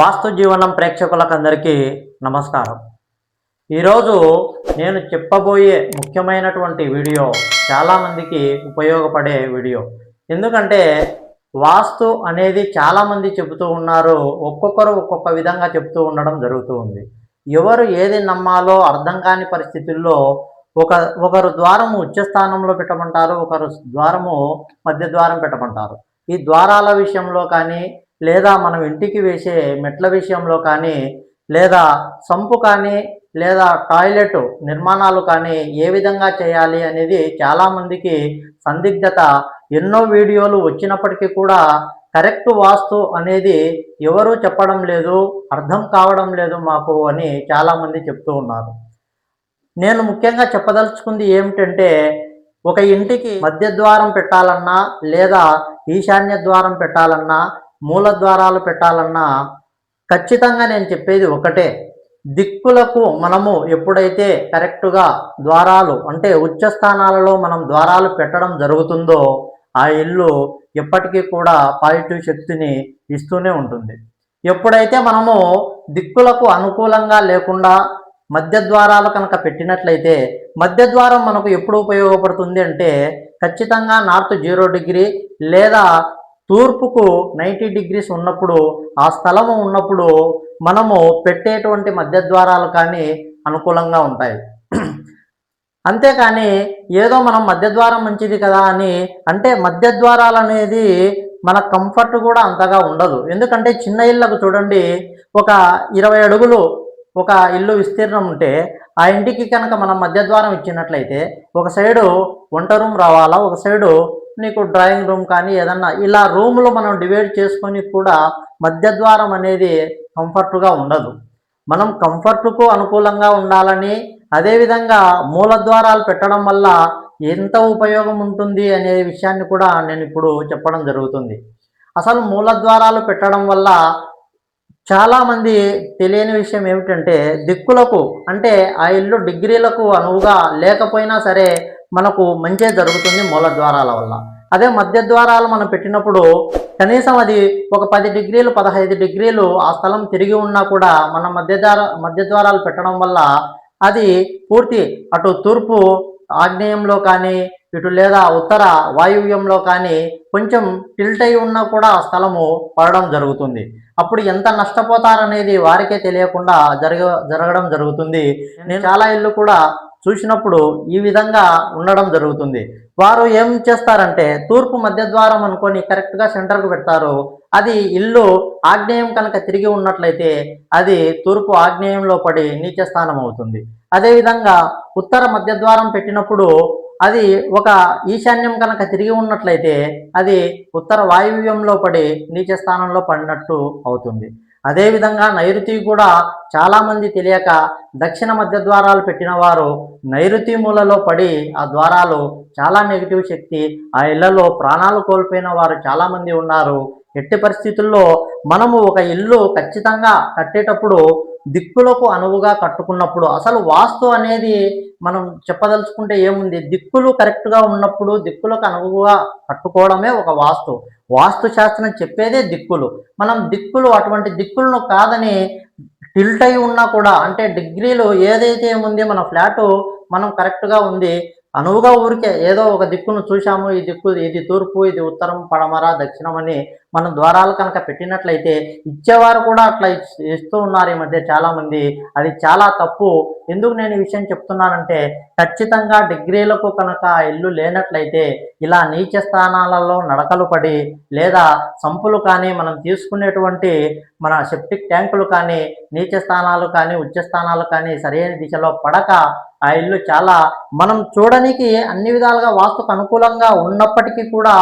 వాస్తు జీవనం ప్రేక్షకులకందరికీ నమస్కారం. ఈరోజు నేను చెప్పబోయే ముఖ్యమైనటువంటి వీడియో చాలామందికి ఉపయోగపడే వీడియో. ఎందుకంటే వాస్తు అనేది చాలామంది చెబుతూ ఉన్నారు ఒక్కొక్కరు ఒక్కొక్క విధంగా చెప్తూ ఉండడం జరుగుతూ ఉంది. ఎవరు ఏది నమ్మాలో అర్థం కాని పరిస్థితుల్లో ఒక ఒకరు ద్వారము ఉచ్చస్థానంలో పెట్టమంటారు ఒకరు ద్వారము మధ్య ద్వారం పెట్టమంటారు. ఈ ద్వారాల విషయంలో కానీ లేదా మనం ఇంటికి వేసే మెట్ల విషయంలో కానీ లేదా సంపు కానీ లేదా టాయిలెట్ నిర్మాణాలు కానీ ఏ విధంగా చేయాలి అనేది చాలామందికి సందిగ్ధత. ఎన్నో వీడియోలు వచ్చినప్పటికీ కూడా కరెక్ట్ వాస్తు అనేది ఎవరూ చెప్పడం లేదు అర్థం కావడం లేదు మాకు అని చాలామంది చెప్తూ ఉన్నారు. నేను ముఖ్యంగా చెప్పదలుచుకుంది ఏమిటంటే ఒక ఇంటికి మధ్య ద్వారం పెట్టాలన్నా లేదా ఈశాన్య ద్వారం పెట్టాలన్నా మూల ద్వారాలు పెట్టాలన్నా ఖచ్చితంగా నేను చెప్పేది ఒకటే. దిక్కులకు మనము ఎప్పుడైతే కరెక్టుగా ద్వారాలు అంటే ఉచ్చ స్థానాలలో మనం ద్వారాలు పెట్టడం జరుగుతుందో ఆ ఇల్లు ఎప్పటికీ కూడా పాజిటివ్ శక్తిని ఇస్తూనే ఉంటుంది. ఎప్పుడైతే మనము దిక్కులకు అనుకూలంగా లేకుండా మధ్య ద్వారాలు కనుక పెట్టినట్లయితే మధ్య ద్వారం మనకు ఎప్పుడు ఉపయోగపడుతుంది అంటే ఖచ్చితంగా నార్త్ జీరో డిగ్రీ లేదా తూర్పుకు నైంటీ డిగ్రీస్ ఉన్నప్పుడు ఆ స్థలము ఉన్నప్పుడు మనము పెట్టేటువంటి మధ్య ద్వారాలు కానీ అనుకూలంగా ఉంటాయి. అంతేకాని ఏదో మనం మధ్య ద్వారం మంచిది కదా అని అంటే మధ్య ద్వారాలు అనేది మన కంఫర్ట్ కూడా అంతగా ఉండదు. ఎందుకంటే చిన్న ఇళ్ళకు చూడండి ఒక ఇరవై అడుగులు ఒక ఇల్లు విస్తీర్ణం ఉంటే ఆ ఇంటికి కనుక మనం మధ్య ద్వారం ఇచ్చినట్లయితే ఒక సైడు వంట రూమ్ రావాలా ఒక సైడు నీకు డ్రాయింగ్ రూమ్ కానీ ఏదన్నా ఇలా రూమ్లు మనం డివైడ్ చేసుకొని కూడా మధ్య ద్వారం అనేది కంఫర్ట్గా ఉండదు. మనం కంఫర్ట్కు అనుకూలంగా ఉండాలని అదేవిధంగా మూల ద్వారాలు పెట్టడం వల్ల ఎంత ఉపయోగం ఉంటుంది అనే విషయాన్ని కూడా నేను ఇప్పుడు చెప్పడం జరుగుతుంది. అసలు మూల ద్వారాలు పెట్టడం వల్ల చాలామంది తెలియని విషయం ఏమిటంటే దిక్కులకు అంటే ఆ ఇల్లు డిగ్రీలకు అనువుగా లేకపోయినా సరే మనకు మంచి జరుగుతుంది మూల ద్వారాల వల్ల. అదే మధ్య ద్వారాలు మనం పెట్టినప్పుడు కనీసం అది ఒక పది డిగ్రీలు పదహైదు డిగ్రీలు ఆ స్థలం తిరిగి ఉన్నా కూడా మన మధ్య మధ్య ద్వారాలు పెట్టడం వల్ల అది పూర్తి అటు తూర్పు ఆగ్నేయంలో కానీ ఇటు లేదా ఉత్తర వాయువ్యంలో కానీ కొంచెం టిల్ట్ అయి ఉన్నా కూడా ఆ స్థలము పడడం జరుగుతుంది. అప్పుడు ఎంత నష్టపోతారనేది వారికే తెలియకుండా జరగ జరగడం జరుగుతుంది. నేను చాలా ఇల్లు కూడా చూసినప్పుడు ఈ విధంగా ఉండడం జరుగుతుంది. వారు ఏం చేస్తారంటే తూర్పు మధ్య ద్వారం అనుకొని కరెక్ట్గా సెంటర్కు పెడతారు. అది ఇల్లు ఆగ్నేయం కనుక తిరిగి ఉన్నట్లయితే అది తూర్పు ఆగ్నేయంలో పడి నీచ స్థానం అవుతుంది. అదేవిధంగా ఉత్తర మధ్య ద్వారం పెట్టినప్పుడు అది ఒక ఈశాన్యం కనుక తిరిగి ఉన్నట్లయితే అది ఉత్తర వాయువ్యంలో పడి నీచ స్థానంలో పడినట్టు అవుతుంది. అదేవిధంగా నైరుతి కూడా చాలామంది తెలియక దక్షిణ మధ్య ద్వారాలు పెట్టిన వారు నైరుతి మూలలో పడి ఆ ద్వారాలు చాలా నెగిటివ్ శక్తి ఆ ఇళ్ళలో ప్రాణాలు కోల్పోయిన వారు చాలామంది ఉన్నారు. ఎట్టి పరిస్థితుల్లో మనము ఒక ఇల్లు ఖచ్చితంగా కట్టేటప్పుడు దిక్కులకు అనువుగా కట్టుకున్నప్పుడు అసలు వాస్తు అనేది మనం చెప్పదలుచుకుంటే ఏముంది? దిక్కులు కరెక్ట్గా ఉన్నప్పుడు దిక్కులకు అనువుగా కట్టుకోవడమే ఒక వాస్తు. వాస్తు శాస్త్రం చెప్పేదే దిక్కులు. మనం దిక్కులు అటువంటి దిక్కులను కాదని టిల్ట్ అయి ఉన్నా కూడా అంటే డిగ్రీలు ఏదైతే ఉంది మన ఫ్లాటు మనం కరెక్ట్గా ఉంది. అనువుగా ఊరికే ఏదో ఒక దిక్కును చూశాము ఈ దిక్కు ఇది తూర్పు ఇది ఉత్తరం పడమర దక్షిణం అని మనం ద్వారాలు కనుక పెట్టినట్లయితే ఇచ్చేవారు కూడా అట్లా ఇస్తూ ఉన్నారు ఈ మధ్య చాలామంది. అది చాలా తప్పు. ఎందుకు నేను ఈ విషయం చెప్తున్నానంటే ఖచ్చితంగా డిగ్రీలకు కనుక ఆ ఇల్లు లేనట్లయితే ఇలా నీచ స్థానాలలో నడకలు పడి లేదా సంపులు కానీ మనం తీసుకునేటువంటి మన సెప్టిక్ ట్యాంకులు కానీ నీచ స్థానాలు కానీ ఉచ్చ స్థానాలు కానీ సరైన దిశలో పడక ఆ ఇల్లు చాలా మనం చూడడానికి అన్ని విధాలుగా వాస్తుకు అనుకూలంగా ఉన్నప్పటికీ కూడా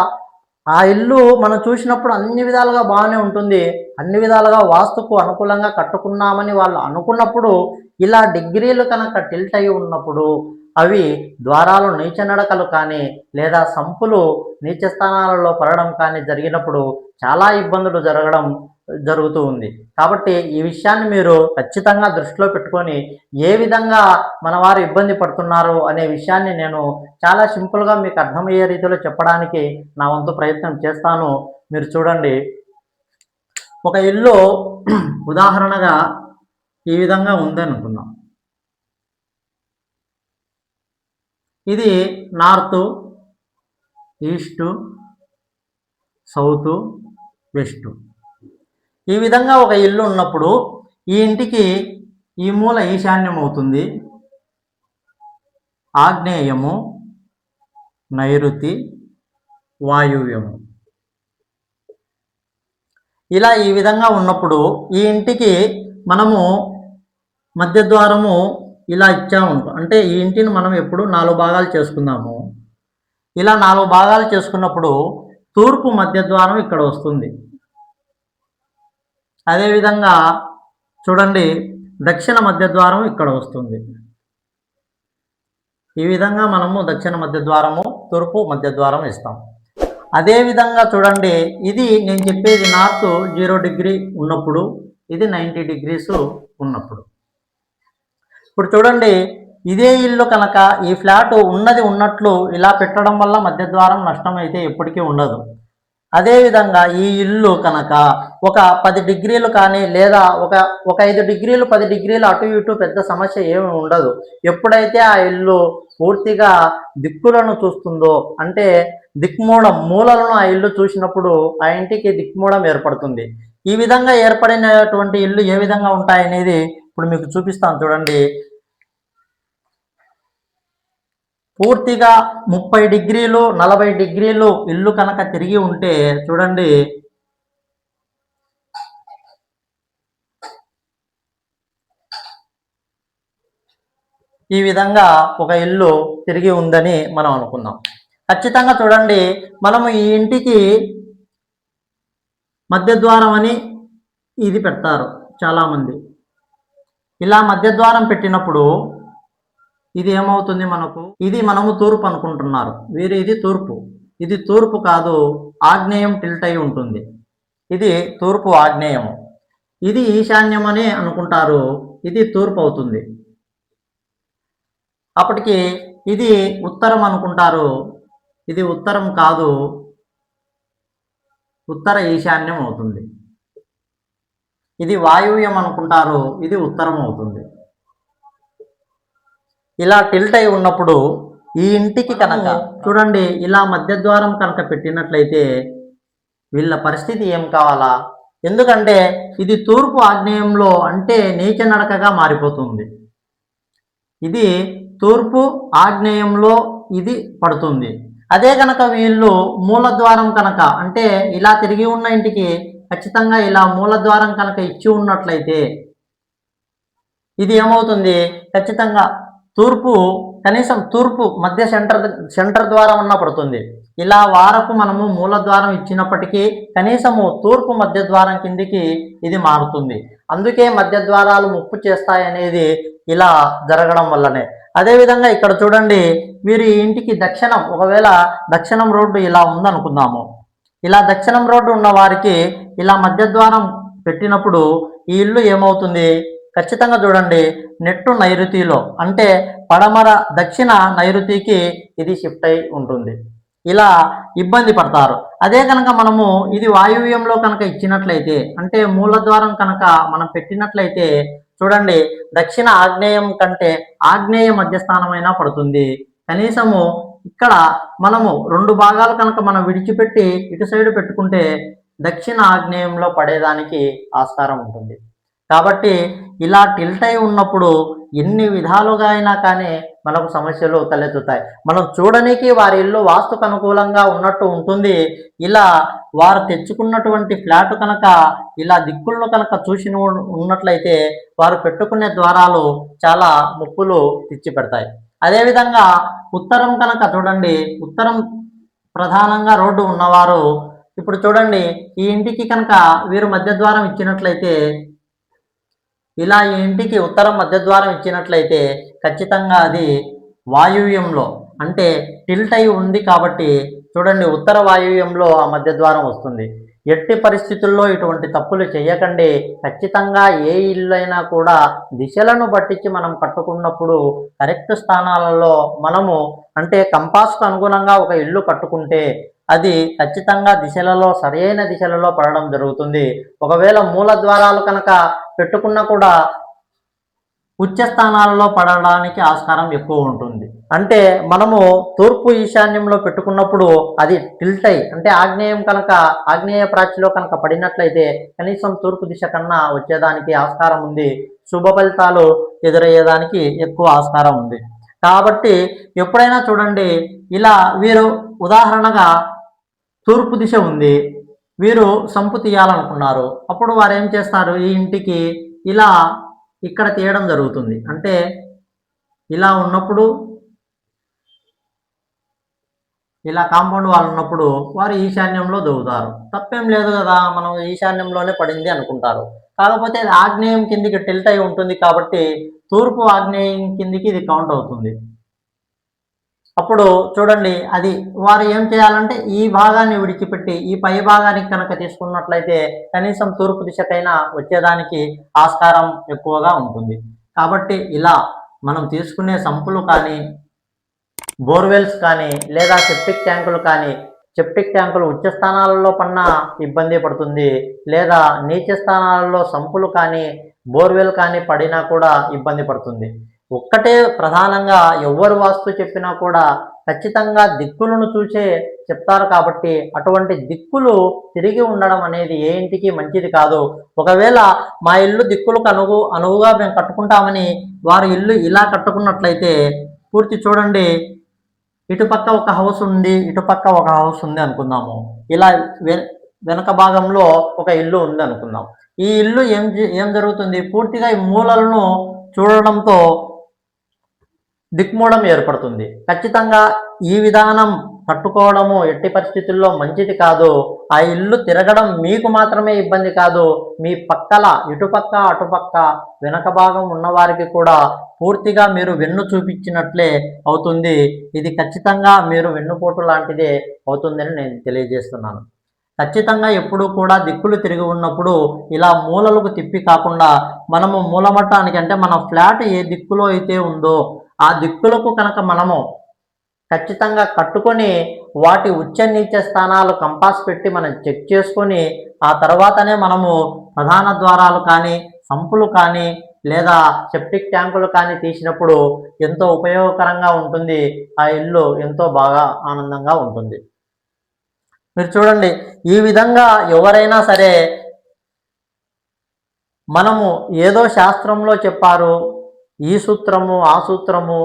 ఆ ఇల్లు మనం చూసినప్పుడు అన్ని విధాలుగా బాగానే ఉంటుంది. అన్ని విధాలుగా వాస్తుకు అనుకూలంగా కట్టుకున్నామని వాళ్ళు అనుకున్నప్పుడు ఇలా డిగ్రీలు కనుక టిల్ట్ అయి ఉన్నప్పుడు అవి ద్వారాలు నీచ నడకలు కానీ లేదా సంపులు నీచ స్థానాలలో పడడం కానీ జరిగినప్పుడు చాలా ఇబ్బందులు జరగడం జరుగుతూ ఉంది. కాబట్టి ఈ విషయాన్ని మీరు ఖచ్చితంగా దృష్టిలో పెట్టుకొని ఏ విధంగా మన వారు ఇబ్బంది పడుతున్నారు అనే విషయాన్ని నేను చాలా సింపుల్గా మీకు అర్థమయ్యే రీతిలో చెప్పడానికి నా వంతు ప్రయత్నం చేస్తాను. మీరు చూడండి. ఒక ఇల్లు ఉదాహరణగా ఈ విధంగా ఉందనుకుందాం. ఇది నార్త్ ఈస్టు సౌత్ వెస్టు. ఈ విధంగా ఒక ఇల్లు ఉన్నప్పుడు ఈ ఇంటికి ఈ మూల ఈశాన్యం అవుతుంది ఆగ్నేయము నైరుతి వాయువ్యము. ఇలా ఈ విధంగా ఉన్నప్పుడు ఈ ఇంటికి మనము మధ్యద్వారము ఇలా ఇచ్చాము అంటే ఈ ఇంటిని మనం ఎప్పుడు నాలుగు భాగాలు చేసుకుందాము. ఇలా నాలుగు భాగాలు చేసుకున్నప్పుడు తూర్పు మధ్యద్వారం ఇక్కడ వస్తుంది. అదేవిధంగా చూడండి దక్షిణ మధ్య ద్వారం ఇక్కడ వస్తుంది. ఈ విధంగా మనము దక్షిణ మధ్య ద్వారము తూర్పు మధ్య ద్వారం ఇస్తాం. అదేవిధంగా చూడండి ఇది నేను చెప్పేది నార్త్ జీరో డిగ్రీ ఉన్నప్పుడు ఇది నైంటీ డిగ్రీస్ ఉన్నప్పుడు. ఇప్పుడు చూడండి ఇదే ఇల్లు కనుక ఈ ఫ్లాట్ ఉన్నది ఉన్నట్లు ఇలా పెట్టడం వల్ల మధ్య ద్వారం నష్టం అయితే ఎప్పటికీ ఉండదు. అదేవిధంగా ఈ ఇల్లు కనుక ఒక పది డిగ్రీలు కానీ లేదా ఒక ఒక ఐదు డిగ్రీలు పది డిగ్రీలు అటు ఇటు పెద్ద సమస్య ఏమి ఉండదు. ఎప్పుడైతే ఆ ఇల్లు పూర్తిగా దిక్కులను చూస్తుందో అంటే దిక్మూలం మూలలను ఆ ఇల్లు చూసినప్పుడు ఆ ఇంటికి దిక్మూలం ఏర్పడుతుంది. ఈ విధంగా ఏర్పడినటువంటి ఇల్లు ఏ విధంగా ఉంటాయనేది ఇప్పుడు మీకు చూపిస్తాను చూడండి. పూర్తిగా ముప్పై డిగ్రీలు నలభై డిగ్రీలు ఇల్లు కనుక తిరిగి ఉంటే చూడండి. ఈ విధంగా ఒక ఇల్లు తిరిగి ఉందని మనం అనుకుందాం. ఖచ్చితంగా చూడండి మనము ఈ ఇంటికి మధ్యద్వారం అని ఇది పెడతారు చాలామంది. ఇలా మధ్యద్వారం పెట్టినప్పుడు ఇది ఏమవుతుంది మనకు? ఇది మనము తూర్పు అనుకుంటున్నారు. వీరు ఇది తూర్పు. ఇది తూర్పు కాదు ఆగ్నేయం టిల్ట్ అయి ఉంటుంది. ఇది తూర్పు ఆగ్నేయము. ఇది ఈశాన్యం అని అనుకుంటారు. ఇది తూర్పు అవుతుంది. అప్పటికి ఇది ఉత్తరం అనుకుంటారు. ఇది ఉత్తరం కాదు. ఉత్తర ఈశాన్యం అవుతుంది. ఇది వాయువ్యం అనుకుంటారు. ఇది ఉత్తరం అవుతుంది. ఇలా టిల్ట్ అయి ఉన్నప్పుడు ఈ ఇంటికి కనుక చూడండి ఇలా మధ్యద్వారం కనుక పెట్టినట్లయితే వీళ్ళ పరిస్థితి ఏం కావాలా? ఎందుకంటే ఇది తూర్పు ఆగ్నేయంలో అంటే నీచ నడకగా మారిపోతుంది. ఇది తూర్పు ఆగ్నేయంలో ఇది పడుతుంది. అదే కనుక వీళ్ళు మూలద్వారం కనుక అంటే ఇలా తిరిగి ఉన్న ఇంటికి ఖచ్చితంగా ఇలా మూలద్వారం కనుక ఇచ్చి ఉన్నట్లయితే ఇది ఏమవుతుంది? ఖచ్చితంగా తూర్పు కనీసం తూర్పు మధ్య సెంటర్ సెంటర్ ద్వారా ఉన్న పడుతుంది. ఇలా వారకు మనము మూల ద్వారం ఇచ్చినప్పటికీ కనీసము తూర్పు మధ్య ద్వారం కిందికి ఇది మారుతుంది. అందుకే మధ్య ద్వారాలు ముప్పు చేస్తాయనేది ఇలా జరగడం వల్లనే. అదేవిధంగా ఇక్కడ చూడండి మీరు ఈ ఇంటికి దక్షిణం ఒకవేళ దక్షిణం రోడ్డు ఇలా ఉందనుకుందాము. ఇలా దక్షిణం రోడ్డు ఉన్న వారికి ఇలా మధ్యద్వారం పెట్టినప్పుడు ఈ ఇల్లు ఏమవుతుంది? ఖచ్చితంగా చూడండి నెట్టు నైరుతిలో అంటే పడమర దక్షిణ నైరుతికి ఇది షిఫ్ట్ అయి ఉంటుంది. ఇలా ఇబ్బంది పడతారు. అదే కనుక మనము ఇది వాయువ్యంలో కనుక ఇచ్చినట్లయితే అంటే మూలద్వారం కనుక మనం పెట్టినట్లయితే చూడండి దక్షిణ ఆగ్నేయం కంటే ఆగ్నేయ మధ్యస్థానమైనా పడుతుంది. కనీసము ఇక్కడ మనము రెండు భాగాలు కనుక మనం విడిచిపెట్టి ఇటు సైడ్ పెట్టుకుంటే దక్షిణ ఆగ్నేయంలో పడేదానికి ఆస్కారం ఉంటుంది. కాబట్టి ఇలా టిల్ట్ అయి ఉన్నప్పుడు ఎన్ని విధాలుగా అయినా కానీ మనకు సమస్యలు తలెత్తుతాయి. మనం చూడడానికి వారి ఇల్లు వాస్తుకు అనుకూలంగా ఉన్నట్టు ఉంటుంది. ఇలా వారు తెచ్చుకున్నటువంటి ఫ్లాట్ కనుక ఇలా దిక్కుల్లో కనుక చూసి ఉన్నట్లయితే వారు పెట్టుకునే ద్వారాలు చాలా ముప్పులు తెచ్చి పెడతాయి. అదేవిధంగా ఉత్తరం కనుక చూడండి ఉత్తరం ప్రధానంగా రోడ్డు ఉన్నవారు ఇప్పుడు చూడండి ఈ ఇంటికి కనుక వీరు మధ్య ద్వారం ఇచ్చినట్లయితే ఇలా ఈ ఇంటికి ఉత్తరం మధ్యద్వారం ఇచ్చినట్లయితే ఖచ్చితంగా అది వాయువ్యంలో అంటే టిల్ట్ అయి ఉంది కాబట్టి చూడండి ఉత్తర వాయువ్యంలో ఆ మధ్యద్వారం వస్తుంది. ఎట్టి పరిస్థితుల్లో ఇటువంటి తప్పులు చేయకండి. ఖచ్చితంగా ఏ ఇల్లు అయినా కూడా దిశలను పట్టించి మనం కట్టుకున్నప్పుడు కరెక్ట్ స్థానాలలో మనము అంటే కంపాస్కు అనుగుణంగా ఒక ఇల్లు కట్టుకుంటే అది ఖచ్చితంగా దిశలలో సరైన దిశలలో పడడం జరుగుతుంది. ఒకవేళ మూల ద్వారాలు కనుక పెట్టుకున్నా కూడా ఉచ్చ స్థానాలలో పడడానికి ఆస్కారం ఎక్కువ ఉంటుంది. అంటే మనము తూర్పు ఈశాన్యంలో పెట్టుకున్నప్పుడు అది టిల్ట్ అయి అంటే ఆగ్నేయం కనుక ఆగ్నేయ ప్రాచిలో కనుక పడినట్లయితే కనీసం తూర్పు దిశ కన్నా వచ్చేదానికి ఆస్కారం ఉంది. శుభ ఫలితాలు ఎదురయ్యేదానికి ఎక్కువ ఆస్కారం ఉంది. కాబట్టి ఎప్పుడైనా చూడండి ఇలా వీరు ఉదాహరణగా తూర్పు దిశ ఉంది. వీరు సంపు తీయాలనుకున్నారు. అప్పుడు వారు ఏం చేస్తారు? ఈ ఇంటికి ఇలా ఇక్కడ తీయడం జరుగుతుంది. అంటే ఇలా ఉన్నప్పుడు ఇలా కాంపౌండ్ వాళ్ళు ఉన్నప్పుడు వారు ఈశాన్యంలో దొవుతారు తప్పేం లేదు కదా మనం ఈశాన్యంలోనే పడింది అనుకుంటారు. కాకపోతే అది ఆగ్నేయం కిందికి టిల్ట్ అయి ఉంటుంది కాబట్టి తూర్పు ఆగ్నేయం కిందికి ఇది కౌంట్ అవుతుంది. అప్పుడు చూడండి అది వారు ఏం చేయాలంటే ఈ భాగాన్ని విడిచిపెట్టి ఈ పై భాగానికి కనుక తీసుకున్నట్లయితే కనీసం తూర్పు దిశకైనా వచ్చేదానికి ఆస్కారం ఎక్కువగా ఉంటుంది. కాబట్టి ఇలా మనం తీసుకునే సంపులు కానీ బోర్వెల్స్ కానీ లేదా సెప్టిక్ ట్యాంకులు కానీ సెప్టిక్ ట్యాంకులు ఉచ్చ స్థానాలలో పన్నా ఇబ్బంది పడుతుంది. లేదా నీచ స్థానాలలో సంపులు కానీ బోర్వెల్ కానీ పడినా కూడా ఇబ్బంది పడుతుంది. ఒక్కటే ప్రధానంగా ఎవరు వాస్తు చెప్పినా కూడా ఖచ్చితంగా దిక్కులను చూసే చెప్తారు కాబట్టి అటువంటి దిక్కులు తిరిగి ఉండడం అనేది ఏ ఇంటికి మంచిది కాదు. ఒకవేళ మా ఇల్లు దిక్కులకు అనుగు అనువుగా మేము కట్టుకుంటామని వారి ఇల్లు ఇలా కట్టుకున్నట్లయితే పూర్తి చూడండి. ఇటుపక్క ఒక హౌస్ ఉంది ఇటుపక్క ఒక హౌస్ ఉంది అనుకుందాము. ఇలా వె- వెనక భాగంలో ఒక ఇల్లు ఉంది అనుకుందాం. ఈ ఇల్లు ఏం ఏం జరుగుతుంది? పూర్తిగా ఈ మూలలను చూడడంతో దిక్మూలం ఏర్పడుతుంది. ఖచ్చితంగా ఈ విధానం కట్టుకోవడము ఎట్టి పరిస్థితుల్లో మంచిది కాదు. ఆ ఇల్లు తిరగడం మీకు మాత్రమే ఇబ్బంది కాదు. మీ పక్కల ఇటుపక్క అటుపక్క వెనక భాగం ఉన్నవారికి కూడా పూర్తిగా మీరు వెన్ను చూపించినట్లే అవుతుంది. ఇది ఖచ్చితంగా మీరు వెన్నుపోటు లాంటిదే అవుతుందని నేను తెలియజేస్తున్నాను. ఖచ్చితంగా ఎప్పుడూ కూడా దిక్కులు తిరిగి ఉన్నప్పుడు ఇలా మూలలకు తిప్పి కాకుండా మనము మూలమట్టానికి అంటే మన ఫ్లాట్ ఏ దిక్కులో అయితే ఉందో ఆ దిక్కులకు కనుక మనము ఖచ్చితంగా కట్టుకొని వాటి ఉచ్చ నీచ స్థానాలు కంపాస్ పెట్టి మనం చెక్ చేసుకొని ఆ తర్వాతనే మనము ప్రధాన ద్వారాలు కానీ సంపులు కానీ లేదా సెప్టిక్ ట్యాంకులు కానీ తీసినప్పుడు ఎంతో ఉపయోగకరంగా ఉంటుంది. ఆ ఇల్లు ఎంతో బాగా ఆనందంగా ఉంటుంది. మీరు చూడండి ఈ విధంగా ఎవరైనా సరే మనము ఏదో శాస్త్రంలో చెప్పారు ఈ సూత్రము ఆ సూత్రము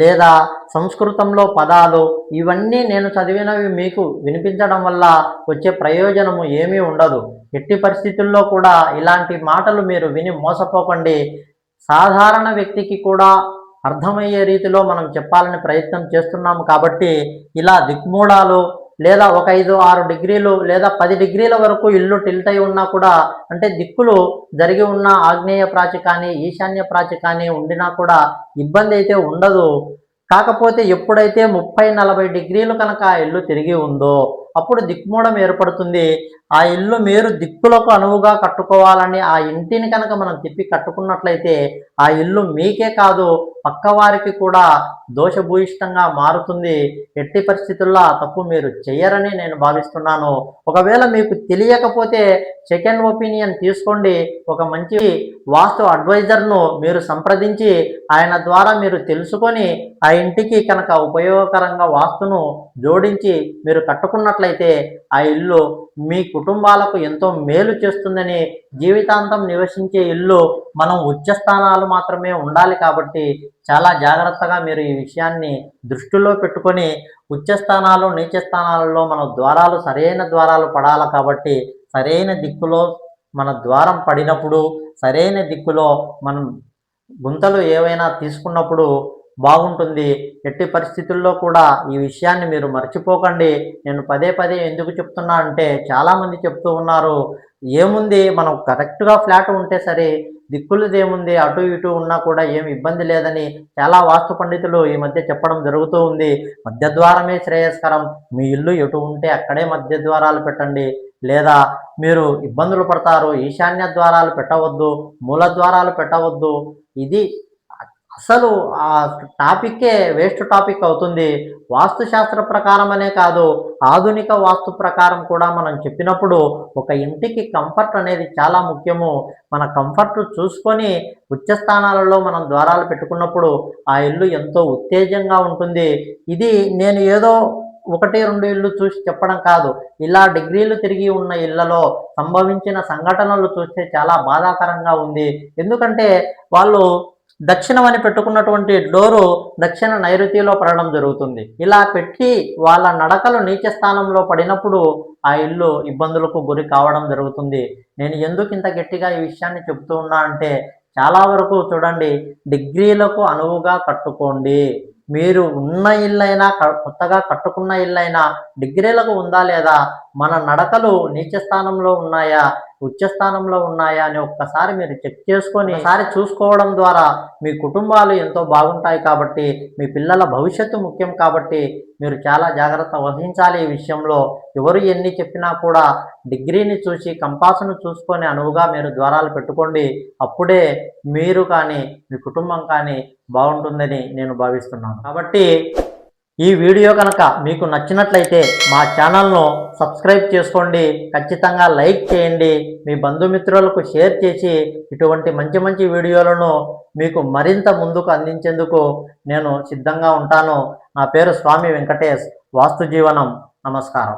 లేదా సంస్కృతంలో పదాలు ఇవన్నీ నేను చదివినవి మీకు వినిపించడం వల్ల వచ్చే ప్రయోజనము ఏమీ ఉండదు. ఎట్టి పరిస్థితుల్లో కూడా ఇలాంటి మాటలు మీరు విని మోసపోకండి. సాధారణ వ్యక్తికి కూడా అర్థమయ్యే రీతిలో మనం చెప్పాలని ప్రయత్నం చేస్తున్నాము కాబట్టి ఇలా దిక్మూడాలు లేదా ఒక ఐదు ఆరు డిగ్రీలు లేదా పది డిగ్రీల వరకు ఇల్లు టిల్ట్ అయి ఉన్నా కూడా అంటే దిక్కులు జరిగి ఉన్న ఆగ్నేయ ప్రాచి కానీ ఈశాన్య ప్రాచి కానీ ఉండినా కూడా ఇబ్బంది అయితే ఉండదు. కాకపోతే ఎప్పుడైతే ముప్పై నలభై డిగ్రీలు కనుక ఇల్లు తిరిగి ఉందో అప్పుడు దిక్మూడం ఏర్పడుతుంది. ఆ ఇల్లు మీరు దిక్కులకు అనువుగా కట్టుకోవాలని ఆ ఇంటిని కనుక మనం తిప్పి కట్టుకున్నట్లయితే ఆ ఇల్లు మీకే కాదు పక్కవారికి కూడా దోషభూయిష్టంగా మారుతుంది. ఎట్టి పరిస్థితుల్లో ఆ తప్పు మీరు చెయ్యరని నేను భావిస్తున్నాను. ఒకవేళ మీకు తెలియకపోతే సెకండ్ ఒపీనియన్ తీసుకోండి. ఒక మంచి వాస్తు అడ్వైజర్ను మీరు సంప్రదించి ఆయన ద్వారా మీరు తెలుసుకొని ఆ ఇంటికి కనుక ఉపయోగకరంగా వాస్తును జోడించి మీరు కట్టుకున్నట్లయితే ఆ ఇల్లు మీ కుటుంబాలకు ఎంతో మేలు చేస్తుందని జీవితాంతం నివసించే ఇల్లు మనం ఉచ్చ స్థానాలు మాత్రమే ఉండాలి కాబట్టి చాలా జాగ్రత్తగా మీరు ఈ విషయాన్ని దృష్టిలో పెట్టుకొని ఉచ్చ స్థానాలు నీచ స్థానాలలో మన ద్వారాలు సరైన ద్వారాలు పడాలి కాబట్టి సరైన దిక్కులో మన ద్వారం పడినప్పుడు సరైన దిక్కులో మనం గుంతలు ఏవైనా తీసుకున్నప్పుడు బాగుంటుంది. ఎట్టి పరిస్థితుల్లో కూడా ఈ విషయాన్ని మీరు మర్చిపోకండి. నేను పదే పదే ఎందుకు చెప్తున్నా అంటే చాలామంది చెప్తూ ఉన్నారు ఏముంది? మనం కరెక్ట్గా ఫ్లాట్ ఉంటే సరే దిక్కులదేముంది? అటు ఇటు ఉన్నా కూడా ఏం ఇబ్బంది లేదని చాలా వాస్తు పండితులు ఈ మధ్య చెప్పడం జరుగుతూ ఉంది. మధ్య ద్వారమే శ్రేయస్కరం. మీ ఇల్లు ఎటు ఉంటే అక్కడే మధ్య ద్వారాలు పెట్టండి. లేదా మీరు ఇబ్బందులు పడతారు ఈశాన్య ద్వారాలు పెట్టవద్దు మూల ద్వారాలు పెట్టవద్దు. ఇది అసలు ఆ టాపిక్కే వేస్ట్ టాపిక్ అవుతుంది. వాస్తుశాస్త్ర ప్రకారం అనే కాదు ఆధునిక వాస్తు ప్రకారం కూడా మనం చెప్పినప్పుడు ఒక ఇంటికి కంఫర్ట్ అనేది చాలా ముఖ్యము. మన కంఫర్ట్ చూసుకొని ఉచ్చ స్థానాలలో మనం ద్వారాలు పెట్టుకున్నప్పుడు ఆ ఇల్లు ఎంతో ఉత్తేజంగా ఉంటుంది. ఇది నేను ఏదో ఒకటి రెండు ఇళ్ళు చూసి చెప్పడం కాదు. ఇలా డిగ్రీలు తిరిగి ఉన్న ఇళ్ళలో సంభవించిన సంఘటనలు చూస్తే చాలా బాధాకరంగా ఉంది. ఎందుకంటే వాళ్ళు దక్షిణం అని పెట్టుకున్నటువంటి డోరు దక్షిణ నైరుతిలో పడడం జరుగుతుంది. ఇలా పెట్టి వాళ్ళ నడకలు నీచ స్థానంలో పడినప్పుడు ఆ ఇల్లు ఇబ్బందులకు గురి కావడం జరుగుతుంది. నేను ఎందుకు ఇంత గట్టిగా ఈ విషయాన్ని చెబుతూ ఉన్నా అంటే చాలా వరకు చూడండి డిగ్రీలకు అనువుగా కట్టుకోండి. మీరు ఉన్న ఇల్లైనా క- కొత్తగా కట్టుకున్న ఇల్లైనా డిగ్రీలకు ఉందా లేదా? మన నడకలు నీచ స్థానంలో ఉన్నాయా? ఉచ్చస్థానంలో ఉన్నాయా అని ఒక్కసారి మీరు చెక్ చేసుకొని ఒకసారి చూసుకోవడం ద్వారా మీ కుటుంబాలు ఎంతో బాగుంటాయి కాబట్టి మీ పిల్లల భవిష్యత్తు ముఖ్యం కాబట్టి మీరు చాలా జాగ్రత్త వహించాలి ఈ విషయంలో. ఎవరు ఎన్ని చెప్పినా కూడా డిగ్రీని చూసి కంపాసును చూసుకొని అనువుగా మీరు ద్వారాలు పెట్టుకోండి. అప్పుడే మీరు కానీ మీ కుటుంబం కానీ బాగుంటుందని నేను భావిస్తున్నాను. కాబట్టి ఈ వీడియో కనుక మీకు నచ్చినట్లయితే మా ఛానల్ను సబ్స్క్రైబ్ చేసుకోండి ఖచ్చితంగా లైక్ చేయండి మీ బంధుమిత్రులకు షేర్ చేసి ఇటువంటి మంచి మంచి వీడియోలను మీకు మరింత ముందుకు అందించేందుకు నేను సిద్ధంగా ఉంటాను. నా పేరు స్వామి వెంకటేష్ వాస్తు జీవనం. నమస్కారం.